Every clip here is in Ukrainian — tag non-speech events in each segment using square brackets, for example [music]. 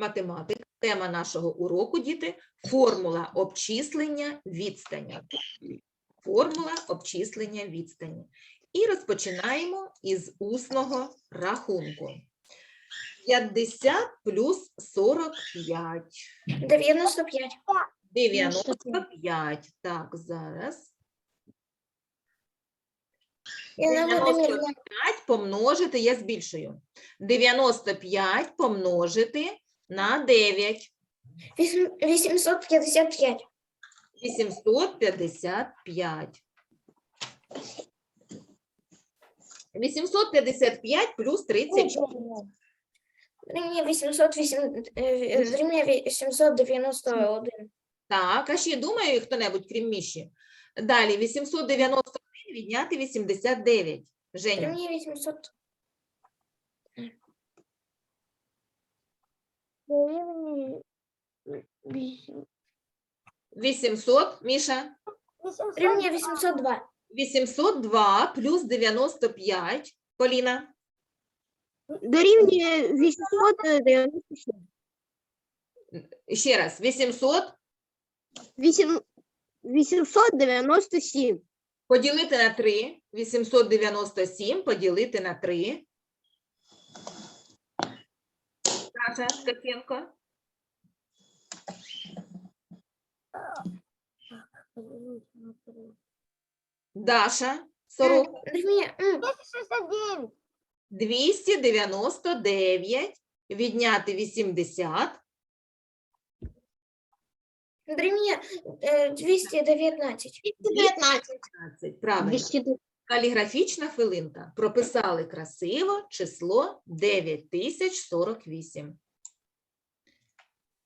математика. Тема нашого уроку, діти формула обчислення відстані. Формула обчислення відстані. І розпочинаємо із усного рахунку. 50 плюс 45. 95. 95. Так, зараз. Ірина 95 помножити, я збільшую. 95 помножити на 9. вісім- 855. 855. 855 плюс 36. Дрібня 808, е, дрібня 891. Так, а ще думає хто-небудь, крім Міші? Далі 891 відняти 89. Женя, Дрібня 800. Дрібня 8. 800, Міша? Дрібня 802. 802 плюс 95. Поліна? Дорівнює 897. Ще раз, 800 Вісім- 897. поділити на 3. 897 поділити на 3. Саша Ткаченко? Даша Сорок. Дрібня м, 299 відняти 80. дрібня е, 219. 19. 15. Каліграфічна хвилинка. Прописали красиво число 9048.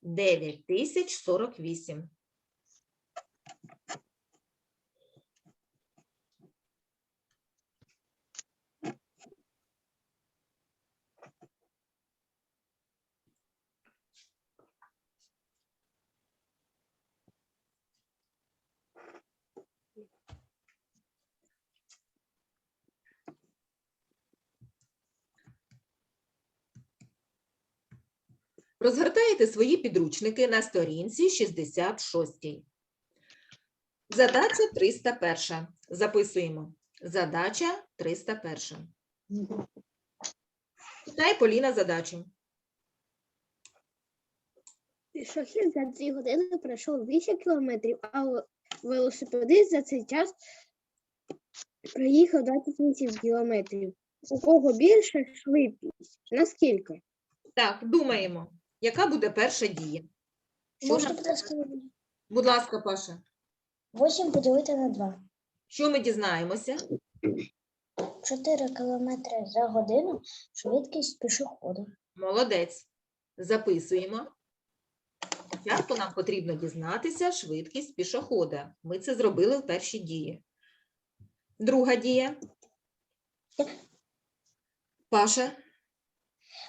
9048. Розгортаєте свої підручники на сторінці 66. Задача 301. Записуємо. Задача 301. Читай Поліна задачу. Шахід за 2 години пройшов 8 кілометрів, а велосипедист за цей час проїхав 28 кілометрів. У кого більша швидкість? Наскільки? Так, думаємо, яка буде перша дія? Що Можна, будь ласка, Будь ласка, Паша. 8 поділити на 2. Що ми дізнаємося? 4 км за годину швидкість пішохода. Молодець. Записуємо. Спочатку нам потрібно дізнатися швидкість пішохода. Ми це зробили в першій дії. Друга дія. Паша,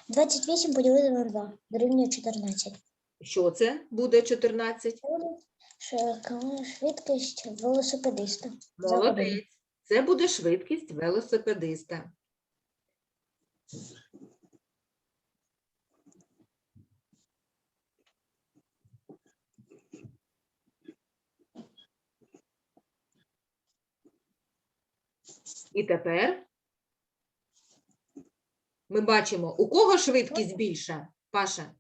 28 поділити на 2. Дорівнює 14. що це буде 14? Швидкість велосипедиста. Молодець. Це буде швидкість велосипедиста. І тепер ми бачимо, у кого швидкість більша, Паша?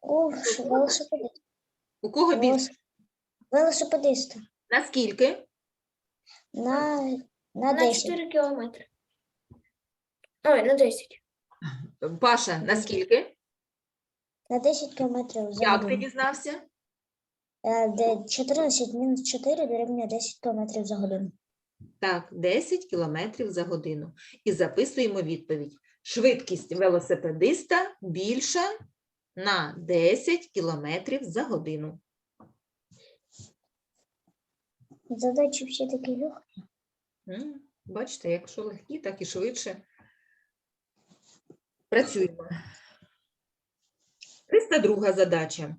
О, велосипедист. У кого більша? Велос- Велосипедиста. Наскільки? На, на 10. 4 кілометри. Ой, на 10. Паша, наскільки? На 10 кілометрів за Як ти годину. дізнався? Е, де 14 мінус 4 дорівнює 10 кілометрів за годину. Так, 10 кілометрів за годину. І записуємо відповідь. Швидкість велосипедиста більша на 10 кілометрів за годину. Задачі всі такі легкі. Бачите, якщо легкі, так і швидше. Працюємо. 302 задача.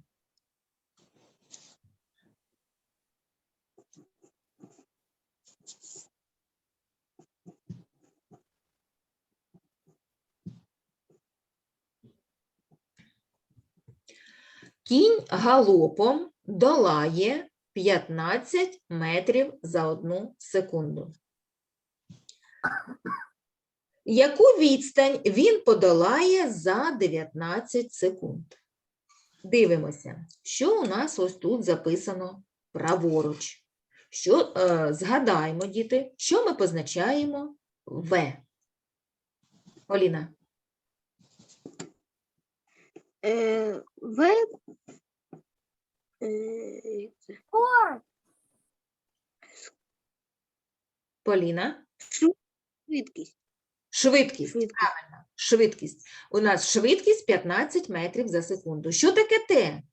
Кінь галопом долає 15 метрів за одну секунду. Яку відстань він подолає за 19 секунд? Дивимося, що у нас ось тут записано праворуч. Що, е, згадаємо, діти, що ми позначаємо В. Оліна. Е, В. Е. Поліна. Швидкість. Швидкість. Швидкість. Правильно. Швидкість. У нас швидкість 15 метрів за секунду. Що таке Т?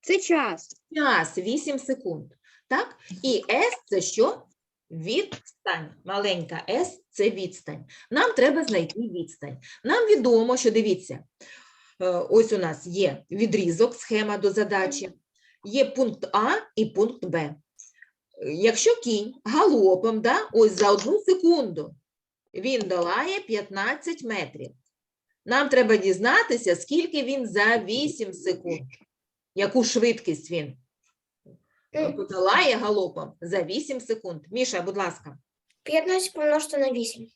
Це час. Час 8 секунд. Так? І S це що? Відстань. Маленька S це відстань. Нам треба знайти відстань. Нам відомо, що дивіться, е, ось у нас є відрізок, схема до задачі, є пункт А і пункт Б. Якщо кінь галопом, да, ось за одну секунду він долає 15 метрів. Нам треба дізнатися, скільки він за 8 секунд, яку швидкість він подолає галопом за 8 секунд. Міша, будь ласка. 15 помножити на 8.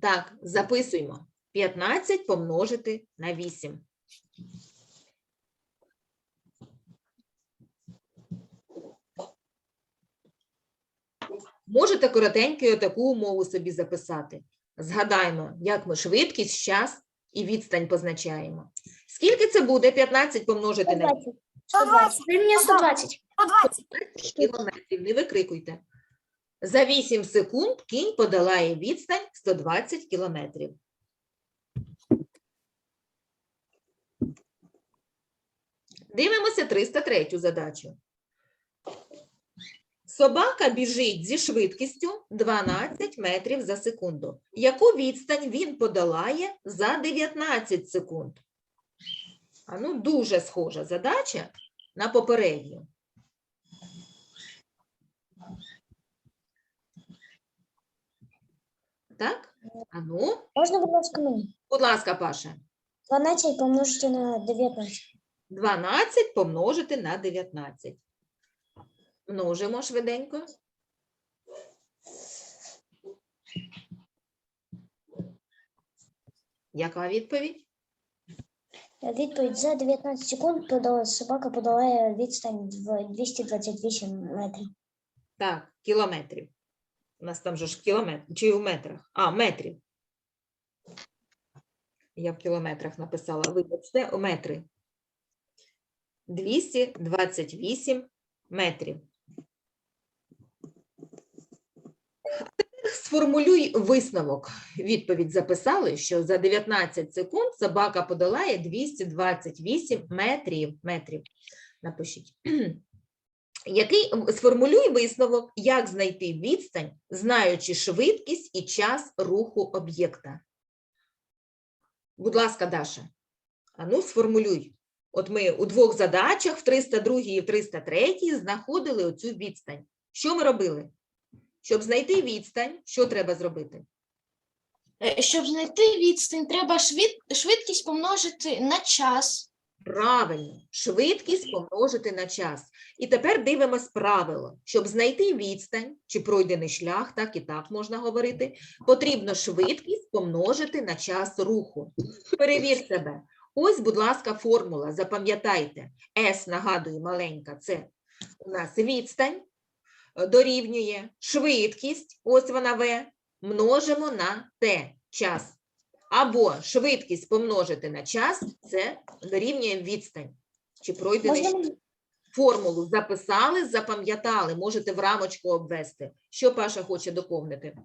Так, записуємо. 15 помножити на 8. Можете коротенько таку умову собі записати. Згадаємо, як ми швидкість, час і відстань позначаємо. Скільки це буде 15 помножити на 8 120. Дорівнює 120. кілометрів? Не викрикуйте. За 8 секунд кінь подолає відстань 120 кілометрів. Дивимося 303 задачу. Собака біжить зі швидкістю 12 метрів за секунду. Яку відстань він подолає за 19 секунд? А ну, дуже схожа задача на попередню. Так? А ну, Можна, будь ласка, мені? будь ласка, Паша. 12 помножити на 19. 12 помножити на 19. Множимо швиденько. Яка відповідь? Відповідь за 19 секунд подала, собака подолає відстань в 228 метрів. Так, кілометрів. У нас там же ж кілометр, чи в метрах? А, метрів. Я в кілометрах написала. Вибачте, метри. 228 метрів. А тепер Сформулюй висновок. Відповідь записали, що за 19 секунд собака подолає 228 метрів. метрів. Напишіть. [clears throat] Який сформулюй висновок, як знайти відстань, знаючи швидкість і час руху об'єкта. Будь ласка, Даша. А ну, сформулюй. От ми у двох задачах, в 302 і в 303 знаходили оцю відстань. Що ми робили? Щоб знайти відстань, що треба зробити? Е, Щоб знайти відстань, треба швид- швидкість помножити на час. Правильно, швидкість помножити на час. І тепер дивимось правило. Щоб знайти відстань чи пройдений шлях, так і так можна говорити, потрібно швидкість помножити на час руху. Перевір себе. Ось, будь ласка, формула. Запам'ятайте. S, нагадую, маленька, це у нас відстань дорівнює швидкість, ось вона V, множимо на T, час. Або швидкість помножити на час це дорівнює відстань. Чи пройдений Можна шлях. формулу записали, запам'ятали, можете в рамочку обвести. Що Паша хоче доповнити?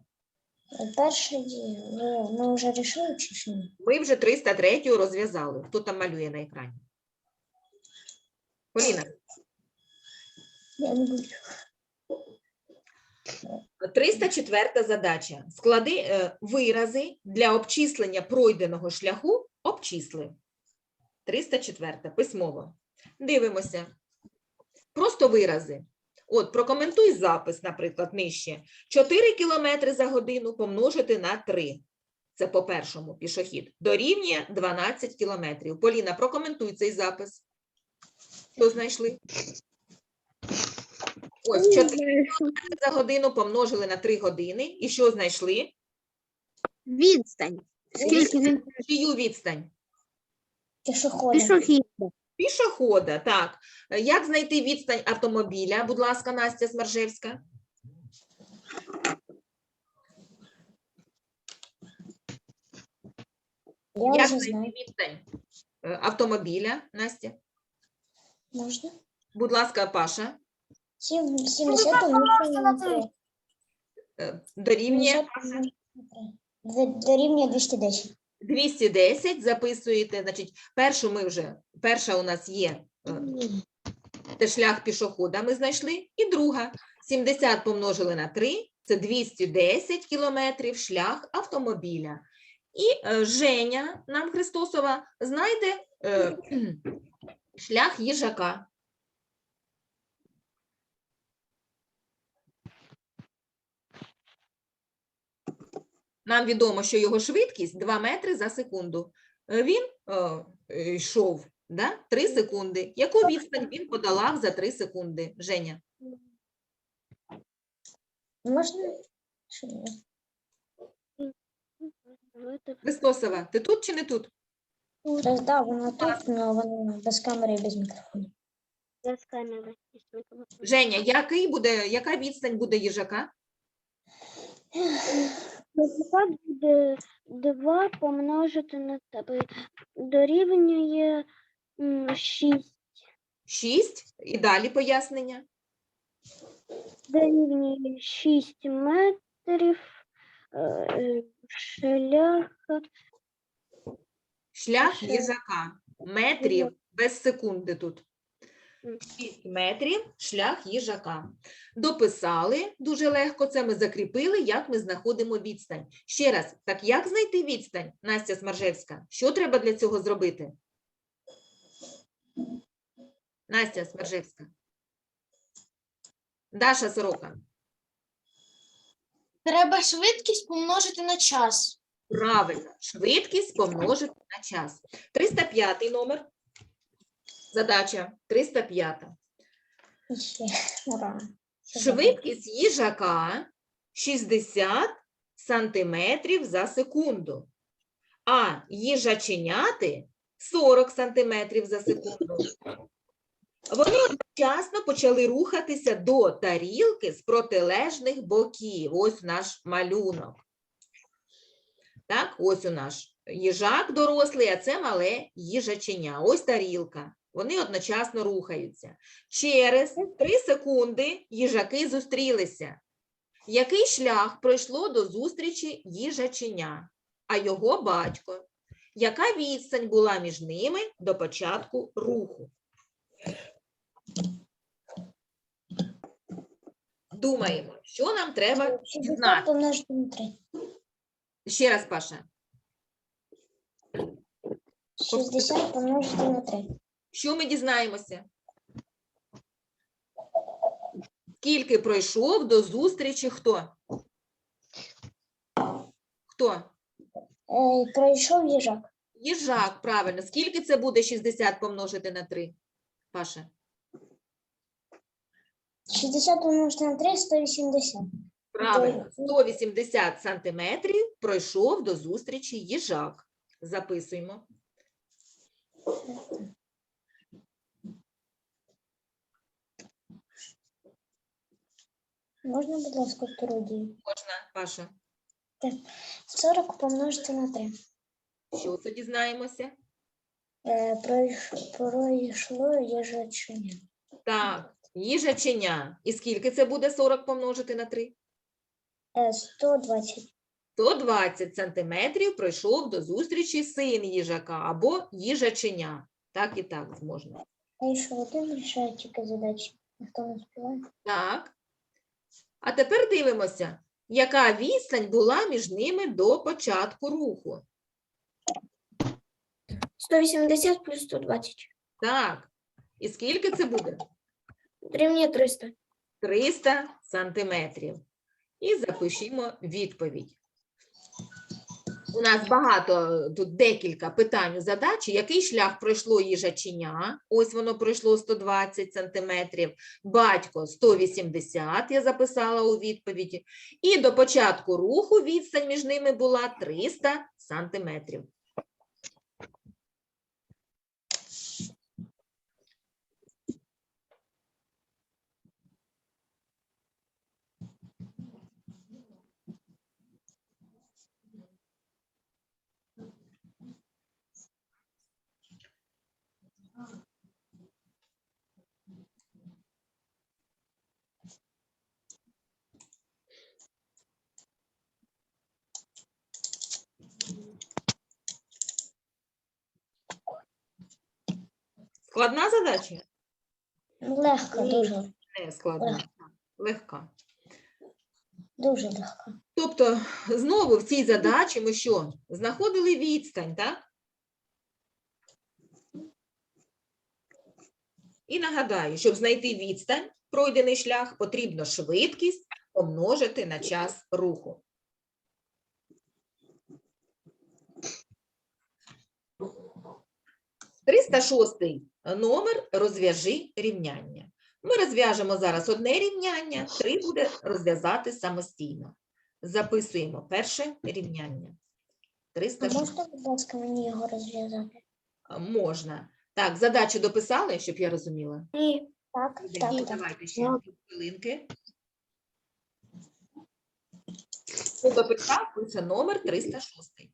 Перший ви, ми вже рішили чи ще ні? Ми вже 303 розв'язали. Хто там малює на екрані? Поліна, Я не буду. 304 задача. Склади е, вирази для обчислення пройденого шляху обчисли. 304 письмово. Дивимося. Просто вирази. От, прокоментуй запис, наприклад, нижче. 4 км за годину помножити на 3. це по першому пішохід, дорівнює 12 кілометрів. Поліна, прокоментуй цей запис. Що знайшли? Ось 4 за годину помножили на 3 години. І що знайшли? Відстань. Скільки він Чию відстань? Пішохідна? Пішохода, так. Як знайти відстань автомобіля? Будь ласка, Настя Смержевська. Я Як вже знайти знаю. відстань е, автомобіля, Настя? Можна? Будь ласка, Паша. Сім- 70 помножити на 3. Е, Дорівнює 70 помножити на 3. Дорівнює 210. 210 записуєте. Значить, першу ми вже, перша у нас є е, це шлях пішохода ми знайшли. І друга 70 помножили на 3, це 210 кілометрів шлях автомобіля. І е, Женя нам Христосова знайде е, [clears throat] шлях їжака. Нам відомо, що його швидкість 2 метри за секунду. Е, Він е, е, йшов да? 3 секунди. Яку відстань він подолав за 3 секунди, Женя? Можна? Ні? Христосова, ти тут чи не тут? Раз, да, вона тут, але вона без камери і без мікрофону. Без камери. Женя, який буде, яка відстань буде їжака? Результат буде 2 помножити на тебе. Дорівнює 6. 6. І далі пояснення. Дорівнює 6 метрів. е, Шлях Шлях Ще. Метрів без секунди тут. Мгм. 6 метрів шлях їжака. Дописали дуже легко. Це ми закріпили, як ми знаходимо відстань. Ще раз, так як знайти відстань, Настя Смаржевська? Що треба для цього зробити? Настя Смаржевська. Даша Сорока. Треба швидкість помножити на час. Правильно, швидкість помножити на час. 305 номер. Задача 305. І ще. Ура. Швидкість їжака 60 сантиметрів за секунду, а їжаченяти 40 сантиметрів за секунду. Вони одночасно почали рухатися до тарілки з протилежних боків. Ось наш малюнок. Так, ось у наш їжак дорослий, а це мале їжаченя. Ось тарілка. Вони одночасно рухаються. Через 3 секунди їжаки зустрілися. Який шлях пройшло до зустрічі їжаченя, а його батько? Яка відстань була між ними до початку руху? Думаємо, що нам треба 60 дізнати. помножити на 3. Ще раз, Паша, 60 помножити на 3. Що ми дізнаємося? Скільки пройшов до зустрічі хто? Хто? Е, пройшов їжак. Їжак, правильно. Скільки це буде 60 помножити на 3? Паша? 60 помножити на 3 – 180. Правильно. 180 сантиметрів пройшов до зустрічі їжак. Записуємо. Можна, будь ласка, втору дію? Можна, Паша. 40 помножити на 3. Що це дізнаємося? Е, пройш- пройшло їжачення. Так, їжаченя. І скільки це буде 40 помножити на 3? Е, 120. 120 сантиметрів пройшов до зустрічі син їжака або їжаченя. Так і так можна. А ще один рішає тільки задачі. Ніхто не співає. Так. А тепер дивимося, яка відстань була між ними до початку руху. 180 плюс 120. Так. І скільки це буде? Рівня 300. 300 сантиметрів. І запишімо відповідь. У нас багато тут декілька питань у задачі. Який шлях пройшло їжачення? Ось воно пройшло 120 сантиметрів. Батько 180, я записала у відповіді. І до початку руху відстань між ними була 300 сантиметрів. Складна задача? Легко, дуже, Не складна, легка. дуже легко. Тобто, знову в цій задачі ми що? Знаходили відстань, так? І нагадаю, щоб знайти відстань, пройдений шлях, потрібно швидкість помножити на час руху. Триста шостий номер розв'яжи рівняння. Ми розв'яжемо зараз одне рівняння, три буде розв'язати самостійно. Записуємо перше рівняння. А можна, будь ласка, мені його розв'язати? Можна. Так, задачу дописали, щоб я розуміла? Ні. Так, так, так. Давайте ще хвилинки. Хто дописав, пише номер 306.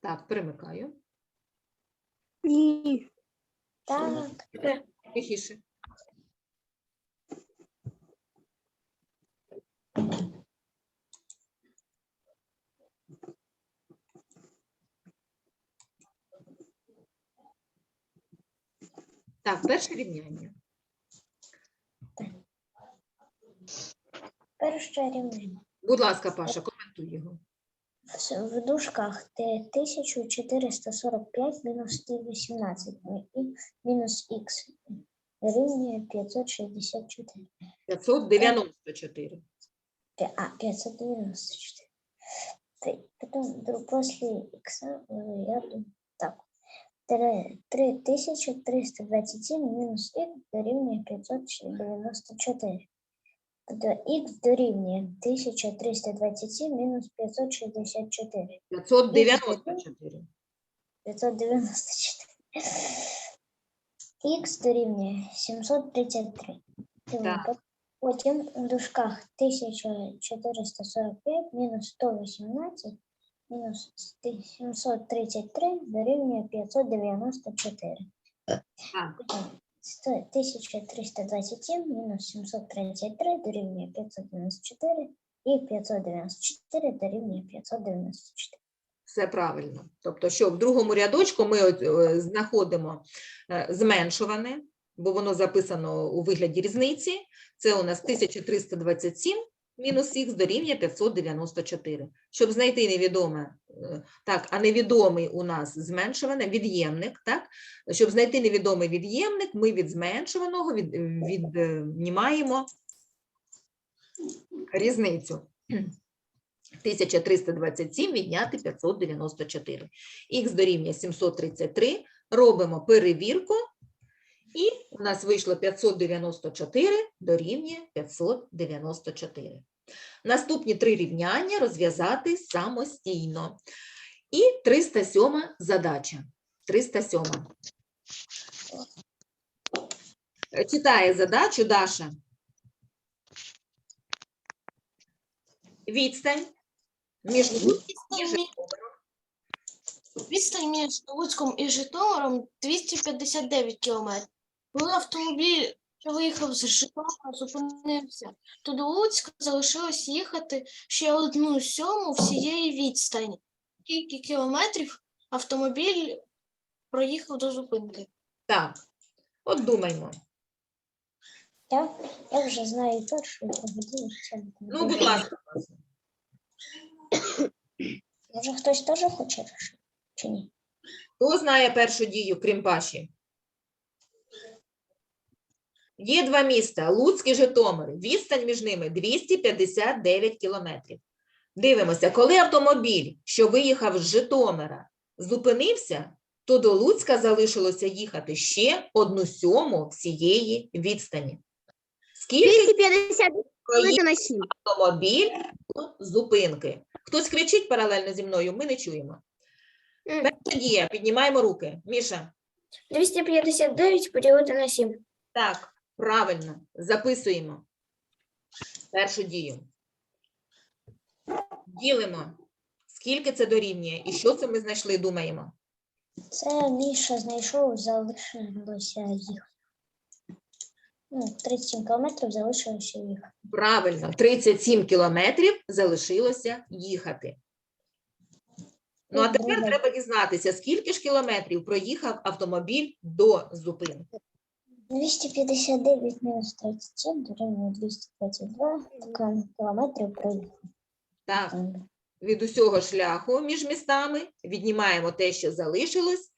Так, перемикаю. Ні. Так, Тихіше. Так, перше рівняння. перше рівняння. Будь ласка, Паша, коментуй його. В- дужках Т 1445 мінус Т 18 і мінус х рівнює 564. 594. Пя- А, 594. Ты- Потом дру- после х э, я думаю, 3327 мінус х дорівнює 594. Тобто х дорівнює 1327 мінус 564. 594. 594. Х дорівнює 733. Тому Так. по- Потім у дужках 1445 мінус 118 мінус 733 дорівнює 594. Так. Потім сто- 1327 мінус 733 дорівнює 594 і 594 дорівнює 594. Все правильно. Тобто, що в другому рядочку ми от, е, знаходимо е, зменшуване, бо воно записано у вигляді різниці. Це у нас 1327 мінус х дорівнює 594. Щоб знайти невідоме, е, так, а невідомий у нас зменшуване, від'ємник, так? Щоб знайти невідомий від'ємник, ми від зменшуваного від, віднімаємо різницю. 1327 відняти 594. Х дорівнює 733. Робимо перевірку. І у нас вийшло 594 дорівнює 594. Наступні три рівняння розв'язати самостійно. І 307 задача. 307. Е, Читає задачу Даша. Відстань між Луцьком і Житомиром. Відстань між Луцьком і Житомиром 259 кілометрів. Коли автомобіль, що виїхав з Житомира, зупинився, то до Луцька залишилось їхати ще одну сьому всієї відстані. Скільки кілометрів автомобіль проїхав до зупинки? Так, от думаймо. Я, я вже знаю першу ще. Ну, будь ласка, Вася. Може, хтось теж хоче рішити? Чи ні? Хто знає першу дію, крім Паші? Є два міста Луцьк і Житомир. Відстань між ними 259 кілометрів. Дивимося, коли автомобіль, що виїхав з Житомира, зупинився, то до Луцька залишилося їхати ще одну сьому всієї відстані. Скільки 250 проїхав на 7. автомобіль до зупинки? Хтось кричить паралельно зі мною, ми не чуємо. Перша дія, піднімаємо руки. Міша. 259 поділити на 7. Так, правильно, записуємо першу дію. Ділимо. Скільки це дорівнює і що це ми знайшли, думаємо? Це Міша знайшов, залишилося їх. Ну, 37 кілометрів залишилося їх. Правильно, 37 кілометрів залишилося їхати. Ну, а тепер треба дізнатися, скільки ж кілометрів проїхав автомобіль до зупинки. 259 мінус 37 дорівнює 222 кілом- кілометрів проїхав. Так, від усього шляху між містами віднімаємо те, що залишилось,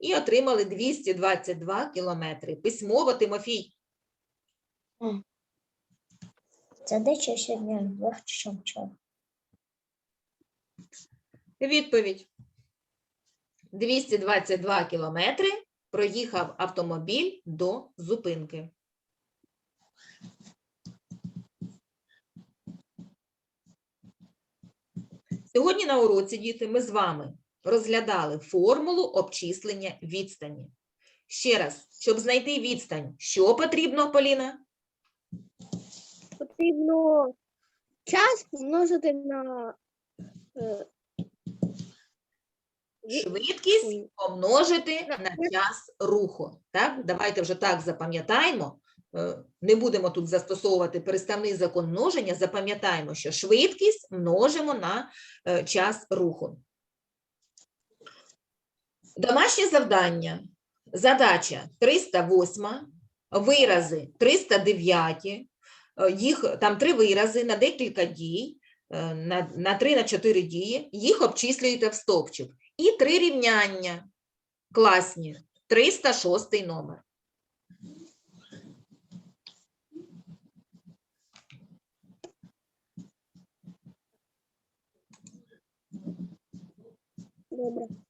і отримали 222 кілометри. Письмово, Тимофій. Задача сьогодні легше, ніж вчора. Відповідь. 222 кілометри проїхав автомобіль до зупинки. Сьогодні на уроці, діти, ми з вами розглядали формулу обчислення відстані. Ще раз, щоб знайти відстань, що потрібно, Поліна? Потрібно час помножити на е, Швидкість помножити на час руху. Так? Давайте вже так запам'ятаємо. Е, Не будемо тут застосовувати переставний закон множення, запам'ятаємо, що швидкість множимо на е, час руху. Домашнє завдання. Задача 308, вирази 309, е, їх там три вирази на декілька дій, на, на 3 на 4 дії, їх обчислюєте в стовпчик. І три рівняння класні. 306 номер. Добре.